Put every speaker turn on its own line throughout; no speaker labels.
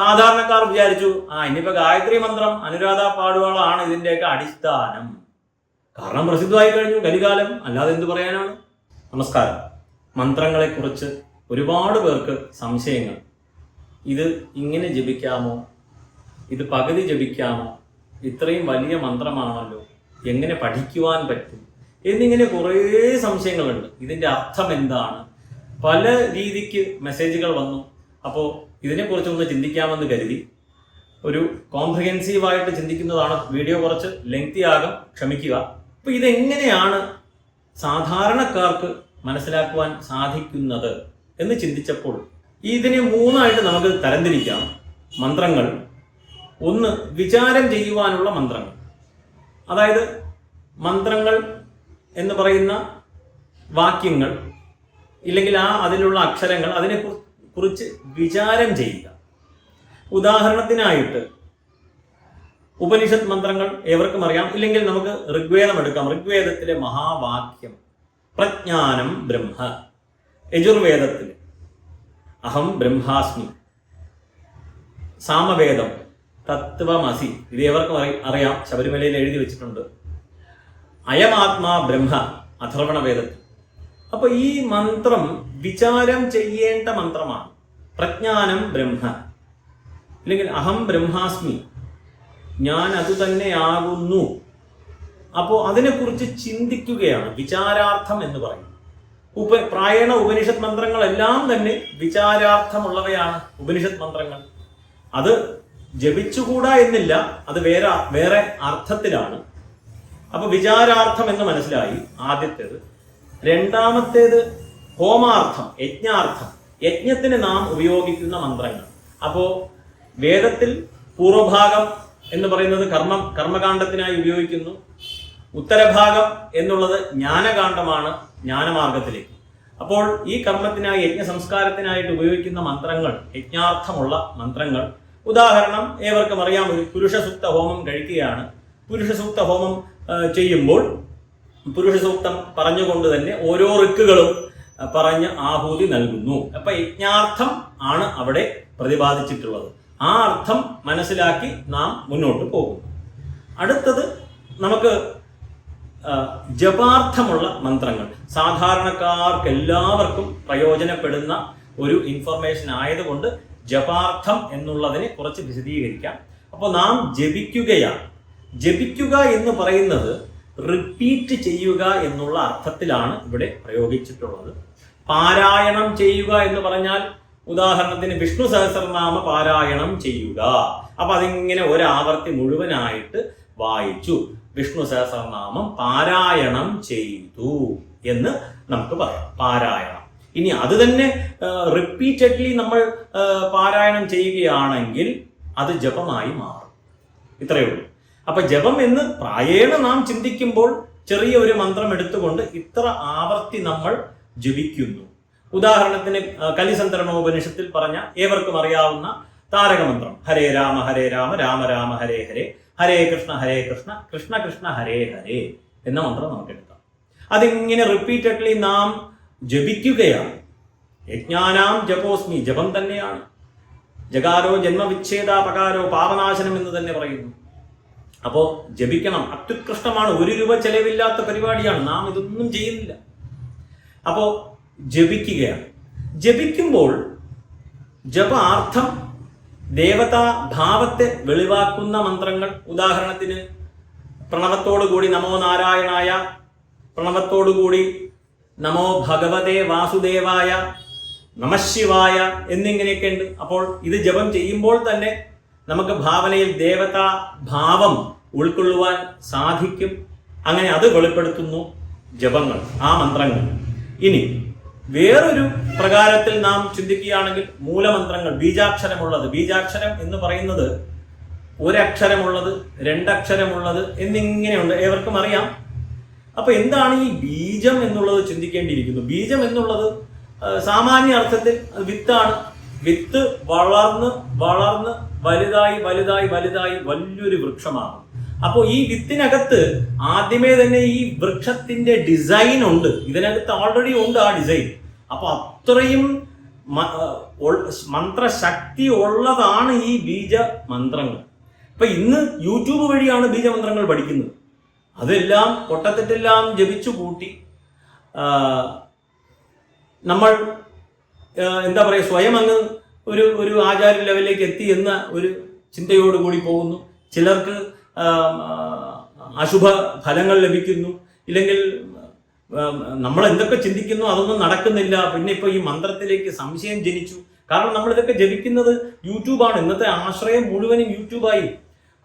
സാധാരണക്കാർ വിചാരിച്ചു ആ ഇനിയിപ്പോ ഗായത്രി മന്ത്രം അനുരാധ പാടുകളാണ് ഇതിന്റെയൊക്കെ അടിസ്ഥാനം. കാരണം പ്രസിദ്ധമായി കഴിഞ്ഞു കലികാലം അല്ലാതെ എന്തു പറയാനാണ്? നമസ്കാരം. മന്ത്രങ്ങളെ കുറിച്ച് ഒരുപാട് പേർക്ക് സംശയങ്ങൾ. ഇത് ഇങ്ങനെ ജപിക്കാമോ? ഇത് പകുതി ജപിക്കാമോ? ഇത്രയും വലിയ മന്ത്രമാണല്ലോ എങ്ങനെ പഠിക്കുവാൻ പറ്റും? എന്നിങ്ങനെ കുറേ സംശയങ്ങളുണ്ട്. ഇതിന്റെ അർത്ഥം എന്താണ്? പല രീതിക്ക് മെസ്സേജുകൾ വന്നു. അപ്പോൾ ഇതിനെക്കുറിച്ച് ഒന്ന് ചിന്തിക്കാമെന്ന് കരുതി. ഒരു കോംപ്രിഹെൻസീവായിട്ട് ചിന്തിക്കുന്നതാണ് വീഡിയോ കുറച്ച് ലെങ്തി ആകും ക്ഷമിക്കുക അപ്പോൾ ഇതെങ്ങനെയാണ് സാധാരണക്കാർക്ക് മനസ്സിലാക്കുവാൻ സാധിക്കുന്നത് എന്ന് ചിന്തിച്ചപ്പോൾ ഇതിനെ മൂന്നായിട്ട് നമുക്ക് തരംതിരിക്കാം. മന്ത്രങ്ങൾ. ഒന്ന് വിചാരം ചെയ്യുവാനുള്ള മന്ത്രങ്ങൾ. അതായത് മന്ത്രങ്ങൾ എന്ന് പറയുന്ന വാക്യങ്ങൾ ഇല്ലെങ്കിൽ ആ അതിലുള്ള അക്ഷരങ്ങൾ അതിനെ കുറിച്ച് വിചാരം ചെയ്യുക. ഉദാഹരണത്തിനായിട്ട് ഉപനിഷത്ത് മന്ത്രങ്ങൾ ഏവർക്കും അറിയാം. ഇല്ലെങ്കിൽ നമുക്ക് ഋഗ്വേദം എടുക്കാം. ഋഗ്വേദത്തിലെ മഹാവാക്യം പ്രജ്ഞാനം ബ്രഹ്മ. യജുർവേദത്തിൽ അഹം ബ്രഹ്മാസ്മി. സാമവേദം തത്വമസി. ഇത് ഏവർക്കും അറി- അറിയാം. ശബരിമലയിൽ എഴുതി വെച്ചിട്ടുണ്ട്. അയമാത്മാ ബ്രഹ്മ അഥർവണ വേദത്തിൽ. അപ്പൊ ഈ മന്ത്രം വിചാരം ചെയ്യേണ്ട മന്ത്രമാണ്. പ്രജ്ഞാനം ബ്രഹ്മ. അല്ലെങ്കിൽ അഹം ബ്രഹ്മാസ്മി. ഞാൻ അത് തന്നെയാകുന്നു. അപ്പോൾ അതിനെക്കുറിച്ച് ചിന്തിക്കുകയാണ്. വിചാരാർത്ഥം എന്ന് പറയും ഉപ പ്രായണ ഉപനിഷത് മന്ത്രങ്ങളെല്ലാം തന്നെ വിചാരാർത്ഥമുള്ളവയാണ് ഉപനിഷത് മന്ത്രങ്ങൾ. അത് ജപിച്ചുകൂടാ എന്നില്ല. അത് വേറെ വേറെ അർത്ഥത്തിലാണ്. അപ്പൊ വിചാരാർത്ഥം എന്ന് മനസ്സിലായി ആദ്യത്തേത്. രണ്ടാമത്തേത് ഹോമാർത്ഥം യജ്ഞാർത്ഥം. യജ്ഞത്തിന് നാം ഉപയോഗിക്കുന്ന മന്ത്രങ്ങൾ. അപ്പോ വേദത്തിൽ പൂർവഭാഗം എന്ന് പറയുന്നത് കർമ്മം കർമ്മകാന്ഡത്തിനായി ഉപയോഗിക്കുന്നു. ഉത്തരഭാഗം എന്നുള്ളത് ജ്ഞാനകാന്ഡമാണ് ജ്ഞാനമാർഗത്തിലേക്ക്. അപ്പോൾ ഈ കർമ്മത്തിനായി യജ്ഞ സംസ്കാരത്തിനായിട്ട് ഉപയോഗിക്കുന്ന മന്ത്രങ്ങൾ യജ്ഞാർത്ഥമുള്ള മന്ത്രങ്ങൾ. ഉദാഹരണം ഏവർക്കും അറിയാം ഒരു പുരുഷ സൂക്ത ഹോമം കഴിക്കുകയാണ്. പുരുഷസൂക്ത ഹോമം ചെയ്യുമ്പോൾ പുരുഷസൂക്തം പറഞ്ഞുകൊണ്ട് തന്നെ ഓരോ റിക്കുകളും പറഞ്ഞ് ആഹൂതി നൽകുന്നു. അപ്പൊ യജ്ഞാർത്ഥം ആണ് അവിടെ പ്രതിപാദിച്ചിട്ടുള്ളത്. ആ അർത്ഥം മനസ്സിലാക്കി നാം മുന്നോട്ട് പോകും അടുത്തത് നമുക്ക് ജപാർത്ഥമുള്ള മന്ത്രങ്ങൾ. സാധാരണക്കാർക്ക് എല്ലാവർക്കും പ്രയോജനപ്പെടുന്ന ഒരു ഇൻഫർമേഷൻ ആയതുകൊണ്ട് ജപാർത്ഥം എന്നുള്ളതിനെ കുറച്ച് വിശദീകരിക്കാം. അപ്പോൾ നാം ജപിക്കുകയാണ്. ജപിക്കുക എന്ന് പറയുന്നത് റിപ്പീറ്റ് ചെയ്യുക എന്നുള്ള അർത്ഥത്തിലാണ് ഇവിടെ പ്രയോഗിച്ചിട്ടുള്ളത്. പാരായണം ചെയ്യുക എന്ന് പറഞ്ഞാൽ ഉദാഹരണത്തിന് വിഷ്ണു സഹസ്രനാമ പാരായണം ചെയ്യുക. അപ്പൊ അതിങ്ങനെ ഒരാവർത്തി മുഴുവനായിട്ട് വായിച്ചു. വിഷ്ണു സഹസ്രനാമം പാരായണം ചെയ്തു എന്ന് നമുക്ക് പറയാം. പാരായണം. ഇനി അത് തന്നെ റിപ്പീറ്റഡ്ലി നമ്മൾ പാരായണം ചെയ്യുകയാണെങ്കിൽ അത് ജപമായി മാറും. ഇത്രയേ ഉള്ളൂ. അപ്പൊ ജപം എന്ന് പ്രായേണ നാം ചിന്തിക്കുമ്പോൾ ചെറിയ ഒരു മന്ത്രം എടുത്തുകൊണ്ട് ഇത്ര ആവർത്തി നമ്മൾ ജപിക്കുന്നു. ഉദാഹരണത്തിന് കലിസന്തരണോപനിഷത്തിൽ പറഞ്ഞ ഏവർക്കും അറിയാവുന്ന താരകമന്ത്രം ഹരേ രാമ ഹരേ രാമ രാമ രാമ ഹരേ ഹരേ. ഹരേ കൃഷ്ണ ഹരേ കൃഷ്ണ കൃഷ്ണ കൃഷ്ണ ഹരേ ഹരേ എന്ന മന്ത്രം നമുക്ക് എടുക്കാം. അതിങ്ങനെ റിപ്പീറ്റഡ്ലി നാം ജപിക്കുകയാണ്. യജ്ഞാനാം ജപോസ്മി ജപം തന്നെയാണ്. ജഗാരോ ജന്മവിച്ഛേദാപകാരോ പാപനാശനം എന്ന് തന്നെ പറയുന്നു. അപ്പോ ജപിക്കണം. അത്യുത്കൃഷ്ടമാണ്. ഒരു രൂപ ചെലവില്ലാത്ത പരിപാടിയാണ്. നാം ഇതൊന്നും ചെയ്യുന്നില്ല. അപ്പോൾ ജപിക്കുകയാണ്. ജപിക്കുമ്പോൾ ജപാർത്ഥം ദേവതാ ഭാവത്തെ വെളിവാക്കുന്ന മന്ത്രങ്ങൾ. ഉദാഹരണത്തിന് പ്രണവത്തോടുകൂടി നമോ നാരായണായ പ്രണവത്തോടുകൂടി നമോ ഭഗവതേ വാസുദേവായ നമശിവായ എന്നിങ്ങനെയൊക്കെ ഉണ്ട് അപ്പോൾ ഇത് ജപം ചെയ്യുമ്പോൾ തന്നെ നമുക്ക് ഭാവനയിൽ ദേവതാ ഭാവം ഉൾക്കൊള്ളുവാൻ സാധിക്കും. അങ്ങനെ അത് വെളിപ്പെടുത്തുന്നു ജപങ്ങൾ ആ മന്ത്രങ്ങൾ. ഇനി വേറൊരു പ്രകാരത്തിൽ നാം ചിന്തിക്കുകയാണെങ്കിൽ മൂലമന്ത്രങ്ങൾ ബീജാക്ഷരമുള്ളത്. ബീജാക്ഷരം എന്ന് പറയുന്നത് ഒരക്ഷരമുള്ളത് രണ്ടക്ഷരമുള്ളത് എന്നിങ്ങനെയുണ്ട്. ഏവർക്കും അറിയാം. അപ്പൊ എന്താണ് ഈ ബീജം എന്നുള്ളത് ചിന്തിക്കേണ്ടിയിരിക്കുന്നു? ബീജം എന്നുള്ളത് സാമാന്യ അർത്ഥത്തിൽ വിത്താണ്. വിത്ത് വളർന്ന് വളർന്ന് വലുതായി വലുതായി വലുതായി വലിയൊരു വൃക്ഷമാകും അപ്പോൾ ഈ വിത്തിനകത്ത് ആദ്യമേ തന്നെ ഈ വൃക്ഷത്തിന്റെ ഡിസൈൻ ഉണ്ട്. ഇതിനകത്ത് ഓൾറെഡി ഉണ്ട് ആ ഡിസൈൻ. അപ്പൊ അത്രയും മന്ത്രശക്തി ഉള്ളതാണ് ഈ ബീജ മന്ത്രങ്ങൾ ഇപ്പൊ ഇന്ന് യൂട്യൂബ് വഴിയാണ് ബീജമന്ത്രങ്ങൾ പഠിക്കുന്നത്. അതെല്ലാം പൊട്ടത്തെറ്റെല്ലാം ജപിച്ചു കൂട്ടി നമ്മൾ എന്താ പറയുക സ്വയം അങ്ങ് ഒരു ഒരു ആചാര്യ ലെവലിലേക്ക് എത്തി എന്ന ഒരു ചിന്തയോടുകൂടി പോകുന്നു. ചിലർക്ക് അശുഭ ഫലങ്ങൾ ലഭിക്കുന്നു. ഇല്ലെങ്കിൽ നമ്മൾ എന്തൊക്കെ ചിന്തിക്കുന്നു അതൊന്നും നടക്കുന്നില്ല. പിന്നെ ഇപ്പൊ ഈ മന്ത്രത്തിലേക്ക് സംശയം ജനിച്ചു. കാരണം നമ്മൾ ഇതൊക്കെ ജപിക്കുന്നത് യൂട്യൂബാണ്. ഇന്നത്തെ ആശ്രയം മുഴുവനും യൂട്യൂബായി.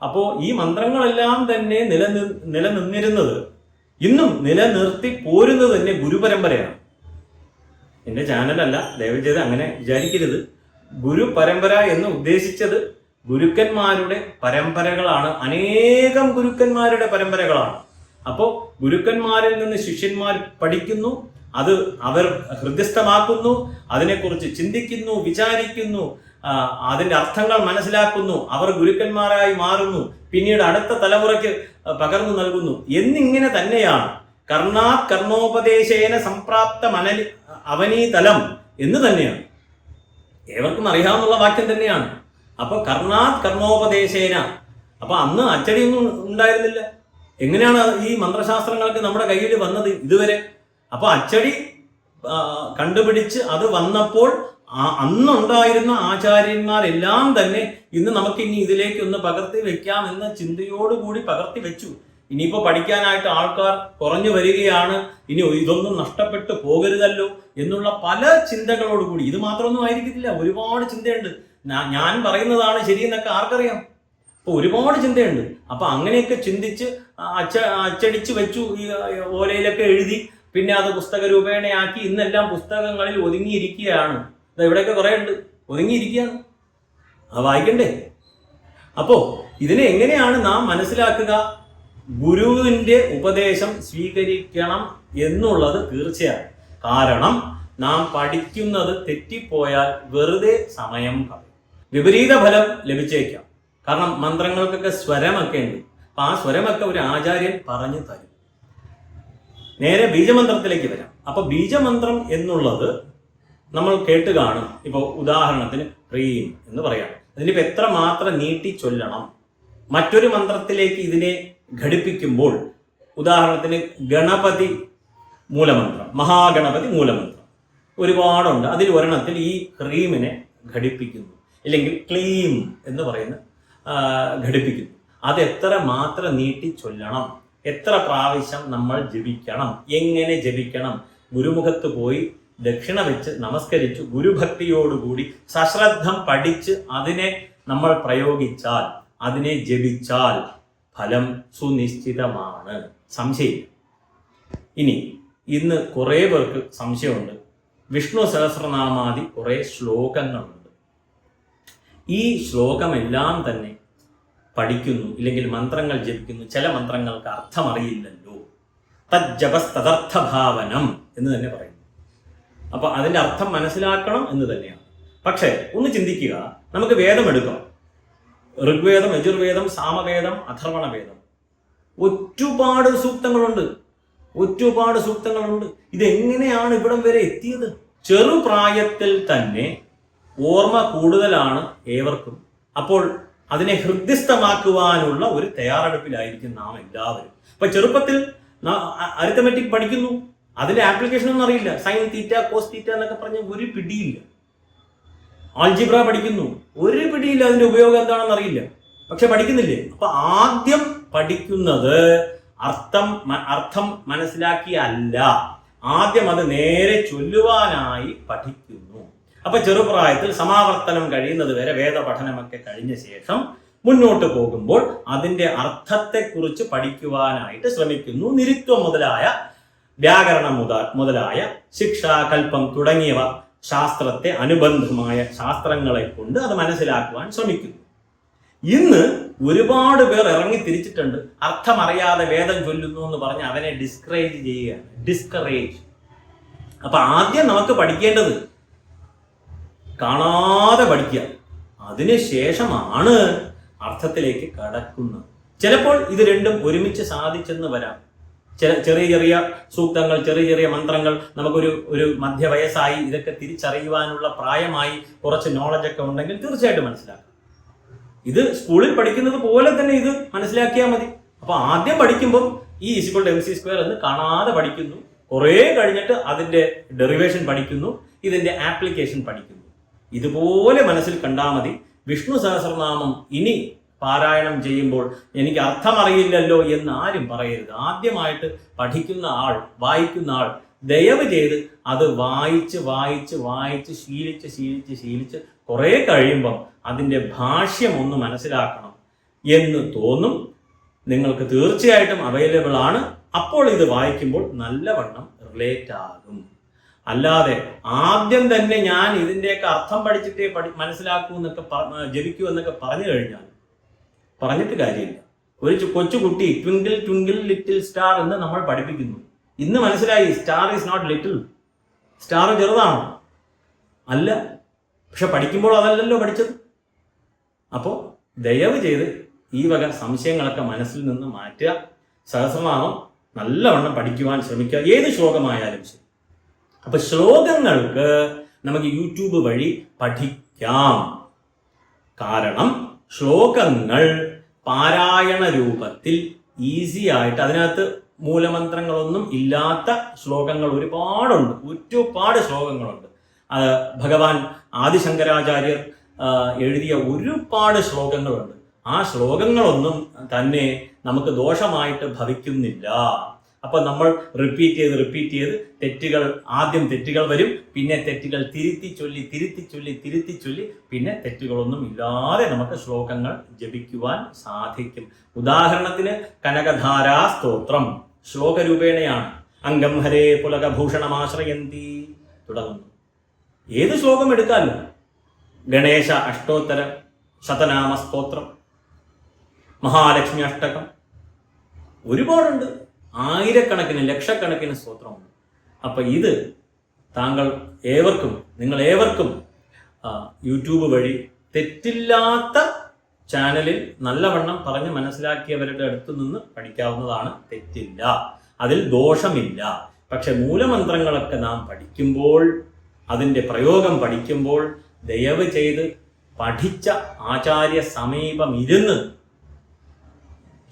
അപ്പോൾ ഈ മന്ത്രങ്ങളെല്ലാം തന്നെ നിലനി നിലനിന്നിരുന്നത് ഇന്നും നിലനിർത്തി പോരുന്നത് തന്നെ ഗുരുപരമ്പരയാണ്. എന്റെ ചാനലല്ല ദയവ് ചെയ്ത് അങ്ങനെ വിചാരിക്കരുത്. ഗുരു പരമ്പര എന്ന് ഉദ്ദേശിച്ചത് ഗുരുക്കന്മാരുടെ പരമ്പരകളാണ്. അനേകം ഗുരുക്കന്മാരുടെ പരമ്പരകളാണ്. അപ്പോൾ ഗുരുക്കന്മാരിൽ നിന്ന് ശിഷ്യന്മാർ പഠിക്കുന്നു. അത് അവർ ഹൃദ്യസ്ഥമാക്കുന്നു. അതിനെക്കുറിച്ച് ചിന്തിക്കുന്നു വിചാരിക്കുന്നു. അതിന്റെ അർത്ഥങ്ങൾ മനസ്സിലാക്കുന്നു. അവർ ഗുരുക്കന്മാരായി മാറുന്നു. പിന്നീട് അടുത്ത തലമുറയ്ക്ക് പകർന്നു നൽകുന്നു. എന്നിങ്ങനെ തന്നെയാണ്. കർണാ കർണോപദേശേന സംപ്രാപ്ത മനലി അവനീതലം എന്ന് തന്നെയാണ്. ഏവർക്കും അറിയാവുന്ന വാക്യം തന്നെയാണ്. അപ്പൊ കർണാത് കർമ്മോപദേശേന. അപ്പൊ അന്ന് അച്ചടിയൊന്നും ഉണ്ടായിരുന്നില്ല. എങ്ങനെയാണ് ഈ മന്ത്രശാസ്ത്രങ്ങളൊക്കെ നമ്മുടെ കയ്യിൽ വന്നത് ഇതുവരെ? അപ്പൊ അച്ചടി കണ്ടുപിടിച്ച് അത് വന്നപ്പോൾ അന്നുണ്ടായിരുന്ന ആചാര്യന്മാരെല്ലാം തന്നെ ഇന്ന് നമുക്ക് ഇനി ഇതിലേക്ക് ഒന്ന് പകർത്തി വെക്കാം എന്ന ചിന്തയോടുകൂടി പകർത്തി വെച്ചു. ഇനിയിപ്പോ പഠിക്കാനായിട്ട് ആൾക്കാർ കുറഞ്ഞു വരികയാണ്. ഇനി ഇതൊന്നും നഷ്ടപ്പെട്ടു പോകരുതല്ലോ എന്നുള്ള പല ചിന്തകളോടുകൂടി. ഇത് മാത്രമൊന്നും ആയിരിക്കത്തില്ല. ഒരുപാട് ചിന്തയുണ്ട്. ഞാൻ പറയുന്നതാണ് ശരിയെന്നൊക്കെ ആർക്കറിയാം? അപ്പൊ ഒരുപാട് ചിന്തയുണ്ട്. അപ്പോൾ അങ്ങനെയൊക്കെ ചിന്തിച്ച് അച്ച അച്ചടിച്ച് വെച്ചു ഈ ഓലയിലൊക്കെ എഴുതി പിന്നെ അത് പുസ്തക രൂപേണയാക്കി ഇന്നെല്ലാം പുസ്തകങ്ങളിൽ ഒതുങ്ങിയിരിക്കുകയാണ്. ഇവിടെയൊക്കെ കുറെ ഉണ്ട് ഒതുങ്ങിയിരിക്കുകയാണ്. അത് വായിക്കണ്ടേ? അപ്പോ ഇതിനെ എങ്ങനെയാണ് നാം മനസ്സിലാക്കുക? ഗുരുവിന്റെ ഉപദേശം സ്വീകരിക്കണം എന്നുള്ളത് തീർച്ചയാണ്. കാരണം നാം പഠിക്കുന്നത് തെറ്റിപ്പോയാൽ വെറുതെ സമയം കളയും. വിപരീത ഫലം ലഭിച്ചേക്കാം. കാരണം മന്ത്രങ്ങൾക്കൊക്കെ സ്വരമൊക്കെ ഉണ്ട്. അപ്പൊ ആ സ്വരമൊക്കെ ഒരു ആചാര്യൻ പറഞ്ഞു തരും. നേരെ ബീജമന്ത്രത്തിലേക്ക് വരാം. അപ്പൊ ബീജമന്ത്രം എന്നുള്ളത് നമ്മൾ കേട്ട് കാണും. ഇപ്പോൾ ഉദാഹരണത്തിന് ഹ്രീം എന്ന് പറയാം. അതിനിപ്പോ എത്ര മാത്രം നീട്ടി ചൊല്ലണം? മറ്റൊരു മന്ത്രത്തിലേക്ക് ഇതിനെ ഘടിപ്പിക്കുമ്പോൾ ഉദാഹരണത്തിന് ഗണപതി മൂലമന്ത്രം മഹാഗണപതി മൂലമന്ത്രം ഒരുപാടുണ്ട്. അതിൽ ഒരെണ്ണത്തിൽ ഈ ഹ്രീമിനെ ഘടിപ്പിക്കുന്നു. ഇല്ലെങ്കിൽ ക്ലീം എന്ന് പറയുന്ന ഘടിപ്പിക്കുന്നു അത് എത്ര മാത്രം നീട്ടി ചൊല്ലണം? എത്ര പ്രാവശ്യം നമ്മൾ ജപിക്കണം? എങ്ങനെ ജപിക്കണം? ഗുരുമുഖത്ത് പോയി ദക്ഷിണ വെച്ച് നമസ്കരിച്ചു ഗുരുഭക്തിയോടുകൂടി സശ്രദ്ധം പഠിച്ച് അതിനെ നമ്മൾ പ്രയോഗിച്ചാൽ അതിനെ ജപിച്ചാൽ ഫലം സുനിശ്ചിതമാണ്. സംശയം. ഇനി ഇന്ന് കുറേ പേർക്ക് സംശയമുണ്ട്. വിഷ്ണു സഹസ്രനാമാദി കുറേ ശ്ലോകങ്ങളുണ്ട്. ഈ ശ്ലോകമെല്ലാം തന്നെ പഠിക്കുന്നു ഇല്ലെങ്കിൽ മന്ത്രങ്ങൾ ജപിക്കുന്നു ചില മന്ത്രങ്ങൾക്ക് അർത്ഥമറിയില്ലല്ലോ. തജ്ജപസ്തദർത്ഥഭാവനം എന്ന് തന്നെ പറയുന്നു. അപ്പൊ അതിന്റെ അർത്ഥം മനസ്സിലാക്കണം എന്ന് തന്നെയാണ്. പക്ഷേ ഒന്ന് ചിന്തിക്കുക നമുക്ക് വേദം എടുക്കാം. ഋഗ്വേദം യജുർവേദം സാമവേദം അഥർവണവേദം. ഒരുപാട് സൂക്തങ്ങളുണ്ട്. ഒരുപാട് സൂക്തങ്ങളുണ്ട്. ഇതെങ്ങനെയാണ് ഇവിടം വരെ എത്തിയത്? ചെറുപ്രായത്തിൽ തന്നെ ഓർമ്മ കൂടുതലാണ് ഏവർക്കും. അപ്പോൾ അതിനെ ഹൃദ്യസ്ഥമാക്കുവാനുള്ള ഒരു തയ്യാറെടുപ്പിലായിരിക്കും നാം എല്ലാവരും. അപ്പൊ ചെറുപ്പത്തിൽ അരിത്തമെറ്റിക് പഠിക്കുന്നു. അതിന്റെ ആപ്ലിക്കേഷൻ ഒന്നും അറിയില്ല. സൈൻ തീറ്റ കോസ് തീറ്റ എന്നൊക്കെ പറഞ്ഞ ഒരു പിടിയില്ല. ആൾജിബ്ര പഠിക്കുന്നു. ഒരു പിടിയില്ല അതിന്റെ ഉപയോഗം എന്താണെന്ന് അറിയില്ല. പക്ഷെ പഠിക്കുന്നില്ലേ? അപ്പൊ ആദ്യം പഠിക്കുന്നത് അർത്ഥം അർത്ഥം മനസ്സിലാക്കിയല്ല. ആദ്യം അത് നേരെ ചൊല്ലുവാനായി പഠിക്കുന്നു. അപ്പൊ ചെറുപ്രായത്തിൽ സമാവർത്തനം കഴിയുന്നത് വരെ വേദപഠനമൊക്കെ കഴിഞ്ഞ ശേഷം മുന്നോട്ട് പോകുമ്പോൾ അതിന്റെ അർത്ഥത്തെക്കുറിച്ച് പഠിക്കുവാനായിട്ട് ശ്രമിക്കുന്നു. നിരുത്വം മുതലായ വ്യാകരണം മുത മുതലായ ശിക്ഷ കൽപ്പം തുടങ്ങിയവ ശാസ്ത്രത്തെ അനുബന്ധമായ ശാസ്ത്രങ്ങളെ കൊണ്ട് അത് മനസ്സിലാക്കുവാൻ ശ്രമിക്കുന്നു. ഇന്ന് ഒരുപാട് പേർ ഇറങ്ങി തിരിച്ചിട്ടുണ്ട്. അർത്ഥമറിയാതെ വേദം ചൊല്ലുന്നു എന്ന് പറഞ്ഞ് അവനെ ഡിസ്കറേജ് ചെയ്യുകയാണ്. ഡിസ്കറേജ് അപ്പൊ ആദ്യം നമുക്ക് പഠിക്കേണ്ടത് കാണാതെ പഠിക്കുക. അതിനുശേഷമാണ് അർത്ഥത്തിലേക്ക് കടക്കുന്നത്. ചിലപ്പോൾ ഇത് രണ്ടും ഒരുമിച്ച് സാധിച്ചെന്ന് വരാം. ചില ചെറിയ ചെറിയ സൂക്തങ്ങൾ ചെറിയ ചെറിയ മന്ത്രങ്ങൾ നമുക്കൊരു ഒരു മധ്യവയസ്സായി ഇതൊക്കെ തിരിച്ചറിയുവാനുള്ള പ്രായമായി കുറച്ച് നോളജൊക്കെ ഉണ്ടെങ്കിൽ തീർച്ചയായിട്ടും മനസ്സിലാക്കാം. ഇത് സ്കൂളിൽ പഠിക്കുന്നത് പോലെ തന്നെ ഇത് മനസ്സിലാക്കിയാൽ മതി. അപ്പോൾ ആദ്യം പഠിക്കുമ്പോൾ ഈ ഇസിക്വൾ എം സി സ്ക്വയർ എന്ന് കാണാതെ പഠിക്കുന്നു. കുറേ കഴിഞ്ഞിട്ട് അതിന്റെ ഡെറിവേഷൻ പഠിക്കുന്നു. ഇതിന്റെ ആപ്ലിക്കേഷൻ പഠിക്കുന്നു. ഇതുപോലെ മനസ്സിൽ കണ്ടാൽ മതി. വിഷ്ണു സഹസ്രനാമം ഇനി പാരായണം ചെയ്യുമ്പോൾ എനിക്ക് അർത്ഥമറിയില്ലല്ലോ എന്ന് ആരും പറയരുത്. ആദ്യമായിട്ട് പഠിക്കുന്ന ആൾ വായിക്കുന്ന ആൾ ദയവ് ചെയ്ത് അത് വായിച്ച് വായിച്ച് വായിച്ച് ശീലിച്ച് ശീലിച്ച് ശീലിച്ച് കുറേ കഴിയുമ്പം അതിന്റെ ഭാഷ്യം ഒന്ന് മനസ്സിലാക്കണം എന്ന് തോന്നും. നിങ്ങൾക്ക് തീർച്ചയായിട്ടും അവൈലബിൾ ആണ്. അപ്പോൾ ഇത് വായിക്കുമ്പോൾ നല്ലവണ്ണം റിലേറ്റ് ആകും. അല്ലാതെ ആദ്യം തന്നെ ഞാൻ ഇതിന്റെയൊക്കെ അർത്ഥം പഠിച്ചിട്ടേ പഠി മനസ്സിലാക്കൂ എന്നൊക്കെ ജപിക്കൂ എന്നൊക്കെ പറഞ്ഞു കഴിഞ്ഞാൽ പറഞ്ഞിട്ട് കാര്യമില്ല. ഒരു കൊച്ചുകുട്ടി ട്വിങ്കിൾ ട്വിങ്കിൾ ലിറ്റിൽ സ്റ്റാർ എന്ന് നമ്മൾ പഠിപ്പിക്കുന്നു. ഇന്ന് മനസ്സിലായി star is not little star ചെറുതാണോ. അല്ല പക്ഷെ പഠിക്കുമ്പോൾ അതല്ലല്ലോ പഠിച്ചത്. അപ്പോൾ ദയവ് ചെയ്ത് ഈ വക സംശയങ്ങളൊക്കെ മനസ്സിൽ നിന്ന് മാറ്റുക. സഹസ്രനാമം നല്ലവണ്ണം പഠിക്കുവാൻ ശ്രമിക്കുക. ഏത് ശ്ലോകമായാലും ശരി. അപ്പൊ ശ്ലോകങ്ങൾക്ക് നമുക്ക് യൂട്യൂബ് വഴി പഠിക്കാം. കാരണം ശ്ലോകങ്ങൾ പാരായണ രൂപത്തിൽ ഈസി ആയിട്ട് അതിനകത്ത് മൂലമന്ത്രങ്ങളൊന്നും ഇല്ലാത്ത ശ്ലോകങ്ങൾ ഒരുപാടുണ്ട്. ഒരുപാട് ശ്ലോകങ്ങളുണ്ട്. അത് ഭഗവാൻ ആദിശങ്കരാചാര്യർ എഴുതിയ ഒരുപാട് ശ്ലോകങ്ങളുണ്ട്. ആ ശ്ലോകങ്ങളൊന്നും തന്നെ നമുക്ക് ദോഷമായിട്ട് ഭവിക്കുന്നില്ല. അപ്പൊ നമ്മൾ റിപ്പീറ്റ് ചെയ്ത് റിപ്പീറ്റ് ചെയ്ത് തെറ്റുകൾ ആദ്യം തെറ്റുകൾ വരും പിന്നെ തെറ്റുകൾ തിരുത്തി ചൊല്ലി തിരുത്തി ചൊല്ലി തിരുത്തി ചൊല്ലി പിന്നെ തെറ്റുകളൊന്നും ഇല്ലാതെ നമുക്ക് ശ്ലോകങ്ങൾ ജപിക്കുവാൻ സാധിക്കും. ഉദാഹരണത്തിന് കനകധാരാ സ്തോത്രം ശ്ലോകരൂപേണയാണ്. അംഗം ഹരേ പുലകഭൂഷണമാശ്രയന്തി തുടങ്ങുന്നു. ഏത് ശ്ലോകം എടുക്കാമല്ലോ ഗണേശ അഷ്ടോത്തര ശതനാമ സ്തോത്രം മഹാലക്ഷ്മി അഷ്ടകം ഒരുപാടുണ്ട്. ആയിരക്കണക്കിന് ലക്ഷക്കണക്കിന് സ്തോത്രമുണ്ട്. അപ്പൊ ഇത് താങ്കൾ ഏവർക്കും നിങ്ങൾ ഏവർക്കും യൂട്യൂബ് വഴി തെറ്റില്ലാത്ത ചാനലിൽ നല്ലവണ്ണം പറഞ്ഞ് മനസ്സിലാക്കിയവരുടെ അടുത്ത് നിന്ന് പഠിക്കാവുന്നതാണ് തെറ്റില്ല. അതിൽ ദോഷമില്ല. പക്ഷെ മൂലമന്ത്രങ്ങളൊക്കെ നാം പഠിക്കുമ്പോൾ അതിന്റെ പ്രയോഗം പഠിക്കുമ്പോൾ ദയവ് ചെയ്ത് പഠിച്ച ആചാര്യ സമീപം ഇരുന്ന്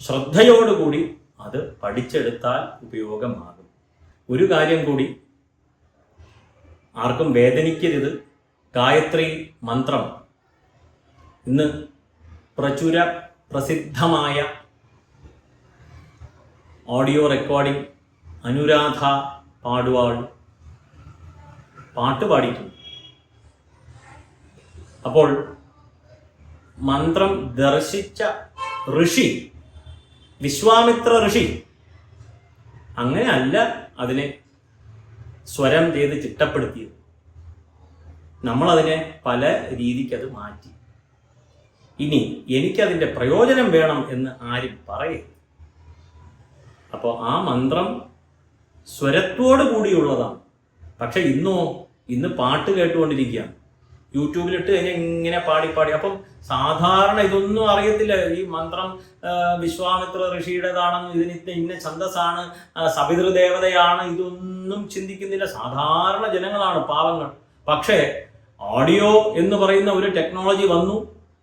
ശ്രദ്ധയോടുകൂടി അത് പഠിച്ചെടുത്താൽ ഉപയോഗമാകും. ഒരു കാര്യം കൂടി ആർക്കും വേദനിക്കരുത്. ഗായത്രി മന്ത്രം. ഇന്ന് പ്രചുര പ്രസിദ്ധമായ ഓഡിയോ റെക്കോർഡിംഗ് അനുരാധ പാടുവാൾ പാട്ട് പാടിക്കും അപ്പോൾ മന്ത്രം ദർശിച്ച ഋഷി വിശ്വാമിത്ര ഋഷി. അങ്ങനെയല്ല അതിനെ സ്വരം ചെയ്ത് ചിട്ടപ്പെടുത്തിയത്. നമ്മളതിനെ പല രീതിക്ക് അത് മാറ്റി. ഇനി എനിക്കതിന്റെ പ്രയോജനം വേണം എന്ന് ആരും പറയും അപ്പോൾ ആ മന്ത്രം സ്വരത്തോടു കൂടിയുള്ളതാണ്. പക്ഷെ ഇന്നോ ഇന്ന് പാട്ട് കേട്ടുകൊണ്ടിരിക്കുകയാണ്. യൂട്യൂബിലിട്ട് കഴിഞ്ഞാൽ ഇങ്ങനെ പാടി പാടി. അപ്പം സാധാരണ ഇതൊന്നും അറിയത്തില്ല. ഈ മന്ത്രം വിശ്വാമിത്ര ഋഷിയുടേതാണെന്ന് ഇതിന് ഇന്ന ഛന്തസ്സാണ് സവിതൃദേവതയാണ് ഇതൊന്നും ചിന്തിക്കുന്നില്ല. സാധാരണ ജനങ്ങളാണ് പാവങ്ങൾ. പക്ഷേ ഓഡിയോ എന്ന് പറയുന്ന ഒരു ടെക്നോളജി വന്നു.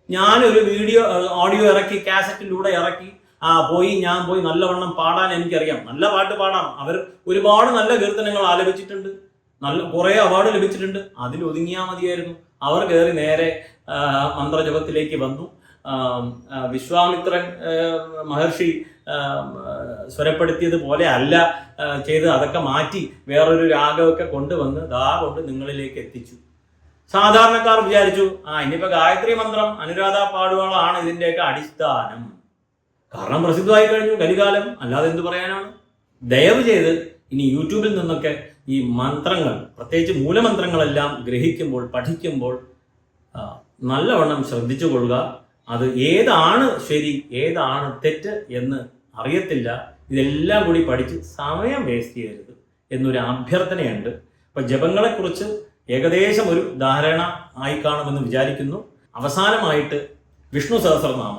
ഞാനൊരു വീഡിയോ ഓഡിയോ ഇറക്കി കാസറ്റിലൂടെ ഇറക്കി. ആ പോയി ഞാൻ പോയി നല്ലവണ്ണം പാടാൻ എനിക്കറിയാം. നല്ല പാട്ട് പാടാം. അവർ ഒരുപാട് നല്ല കീർത്തനങ്ങൾ ആലപിച്ചിട്ടുണ്ട്. നല്ല കുറേ അവാർഡ് ലഭിച്ചിട്ടുണ്ട്. അതിൽ ഒതുങ്ങിയാൽ മതിയായിരുന്നു. അവർ കയറി നേരെ മന്ത്രജപത്തിലേക്ക് വന്നു. വിശ്വാമിത്രൻ മഹർഷി ആ, ആ, സ്വരപ്പെടുത്തിയത് പോലെ അല്ല ചെയ്ത് അതൊക്കെ മാറ്റി വേറൊരു രാഗമൊക്കെ കൊണ്ടുവന്ന് ദാ കൊണ്ട് നിങ്ങളിലേക്ക് എത്തിച്ചു. സാധാരണക്കാർ വിചാരിച്ചു ആ ഇനിയിപ്പോ ഗായത്രി മന്ത്രം അനുരാധ പാടുകളാണ് ഇതിന്റെയൊക്കെ അടിസ്ഥാനം. കാരണം പ്രസിദ്ധമായി കഴിഞ്ഞു കലികാലം അല്ലാതെ എന്ത് പറയാനാണ്? ദയവ് ചെയ്ത് ഇനി യൂട്യൂബിൽ നിന്നൊക്കെ ഈ മന്ത്രങ്ങൾ പ്രത്യേകിച്ച് മൂലമന്ത്രങ്ങളെല്ലാം ഗ്രഹിക്കുമ്പോൾ പഠിക്കുമ്പോൾ നല്ലവണ്ണം ശ്രദ്ധിച്ചു കൊള്ളുക അത് ഏതാണ് ശരി ഏതാണ് തെറ്റ് എന്ന് അറിയത്തില്ല. ഇതെല്ലാം കൂടി പഠിച്ച് സമയം വേസ്റ്റ് ചെയ്യരുത് എന്നൊരു അഭ്യർത്ഥനയുണ്ട്. അപ്പൊ ജപങ്ങളെക്കുറിച്ച് ഏകദേശം ഒരു ധാരണ ആയി കാണുമെന്ന് വിചാരിക്കുന്നു. അവസാനമായിട്ട് വിഷ്ണു സഹസ്രനാമ.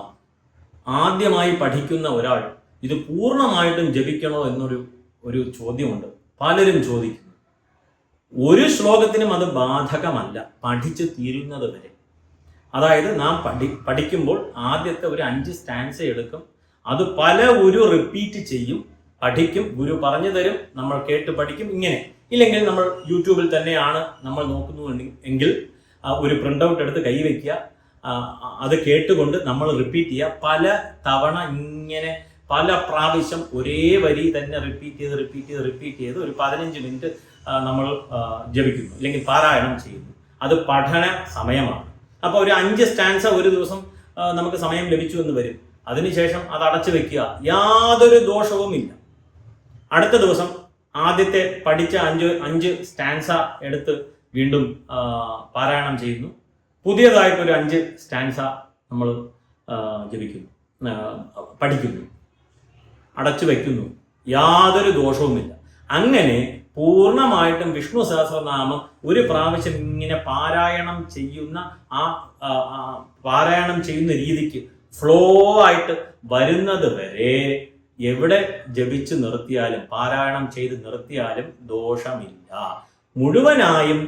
ആദ്യമായി പഠിക്കുന്ന ഒരാൾ ഇത് പൂർണമായിട്ടും ജപിക്കണോ എന്നൊരു ഒരു ചോദ്യമുണ്ട്. പലരും ചോദിക്കുന്നു. ഒരു ശ്ലോകത്തിനും അത് ബാധകമല്ല. പഠിച്ചു തീരുന്നത് വരെ. അതായത് നാം പഠി പഠിക്കുമ്പോൾ ആദ്യത്തെ ഒരു അഞ്ച് സ്റ്റാൻസ് എടുക്കും. അത് പല ഒരു റിപ്പീറ്റ് ചെയ്യും. പഠിക്കും. ഗുരു പറഞ്ഞു തരും. നമ്മൾ കേട്ട് പഠിക്കും. ഇങ്ങനെ. ഇല്ലെങ്കിൽ നമ്മൾ യൂട്യൂബിൽ തന്നെയാണ് നമ്മൾ നോക്കുന്നു എങ്കിൽ ഒരു പ്രിന്റ് ഔട്ട് എടുത്ത് കൈവയ്ക്കുക അത് കേട്ടുകൊണ്ട് നമ്മൾ റിപ്പീറ്റ് ചെയ്യുക. പല തവണ ഇങ്ങനെ പല പ്രാവശ്യം ഒരേ വരി തന്നെ റിപ്പീറ്റ് ചെയ്ത് റിപ്പീറ്റ് ചെയ്ത് റിപ്പീറ്റ് ചെയ്ത് ഒരു പതിനഞ്ച് മിനിറ്റ് നമ്മൾ ജപിക്കുന്നു. അല്ലെങ്കിൽ പാരായണം ചെയ്യുന്നു. അത് പഠന സമയമാണ്. അപ്പോൾ ഒരു അഞ്ച് സ്റ്റാൻസ ഒരു ദിവസം നമുക്ക് സമയം ലഭിച്ചു എന്ന് വരും. അതിനുശേഷം അത് അടച്ചു വെക്കുക. യാതൊരു ദോഷവുമില്ല അടുത്ത ദിവസം ആദ്യത്തെ പഠിച്ച അഞ്ച് അഞ്ച് സ്റ്റാൻസ എടുത്ത് വീണ്ടും പാരായണം ചെയ്യുന്നു. പുതിയതായിട്ടൊരു അഞ്ച് സ്റ്റാൻസ നമ്മൾ ജപിക്കുന്നു പഠിക്കുന്നു. അടച്ചു വയ്ക്കുന്നു. യാതൊരു ദോഷവുമില്ല. അങ്ങനെ പൂർണമായിട്ടും വിഷ്ണു സഹസ്രനാമം ഒരു പ്രാവശ്യം ഇങ്ങനെ പാരായണം ചെയ്യുന്ന ആ പാരായണം ചെയ്യുന്ന രീതിക്ക് ഫ്ലോ ആയിട്ട് വരുന്നത് വരെ എവിടെ ജപിച്ചു നിർത്തിയാലും പാരായണം ചെയ്ത് നിർത്തിയാലും ദോഷമില്ല. മുഴുവനായും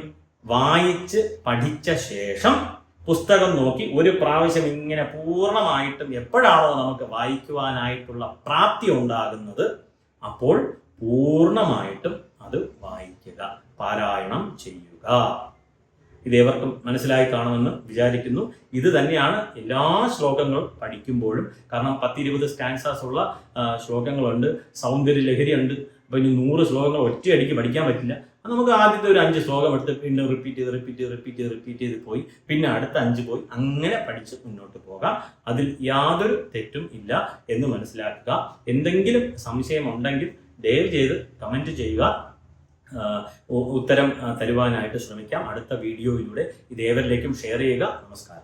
വായിച്ച് പഠിച്ച ശേഷം പുസ്തകം നോക്കി ഒരു പ്രാവശ്യം ഇങ്ങനെ പൂർണമായിട്ടും എപ്പോഴാണോ നമുക്ക് വായിക്കുവാനായിട്ടുള്ള പ്രാപ്തി ഉണ്ടാകുന്നത് അപ്പോൾ പൂർണമായിട്ടും അത് വായിക്കുക പാരായണം ചെയ്യുക. ഇത് ഇതേവർക്കും മനസ്സിലായി കാണുമെന്ന് വിചാരിക്കുന്നു. ഇത് തന്നെയാണ് എല്ലാ ശ്ലോകങ്ങളും പഠിക്കുമ്പോഴും കാരണം പത്തിരുപത് സ്റ്റാൻസാസ് ഉള്ള ശ്ലോകങ്ങളുണ്ട് സൗന്ദര്യ ഉണ്ട് അപ്പൊ ഇനി നൂറ് ശ്ലോകങ്ങൾ ഒറ്റയടിക്ക് പഠിക്കാൻ പറ്റില്ല. നമുക്ക് ആദ്യത്തെ ഒരു അഞ്ച് ശ്ലോകം എടുത്ത് പിന്നെ റിപ്പീറ്റ് ചെയ്ത് റിപ്പീറ്റ് ചെയ്ത് റിപ്പീറ്റ് ചെയ്ത് റിപ്പീറ്റ് ചെയ്ത് പോയി. പിന്നെ അടുത്ത അഞ്ച് പോയി. അങ്ങനെ പഠിച്ച് മുന്നോട്ട് പോകാം. അതിൽ യാതൊരു തെറ്റും ഇല്ല എന്ന് മനസ്സിലാക്കുക. എന്തെങ്കിലും സംശയം ഉണ്ടെങ്കിൽ ദയവ് ചെയ്ത് കമന്റ് ചെയ്യുക. ഉത്തരം തരുവാനായിട്ട് ശ്രമിക്കാം. അടുത്ത വീഡിയോയിലൂടെ ഇത് ഏവരിലേക്കും ഷെയർ ചെയ്യുക. നമസ്കാരം.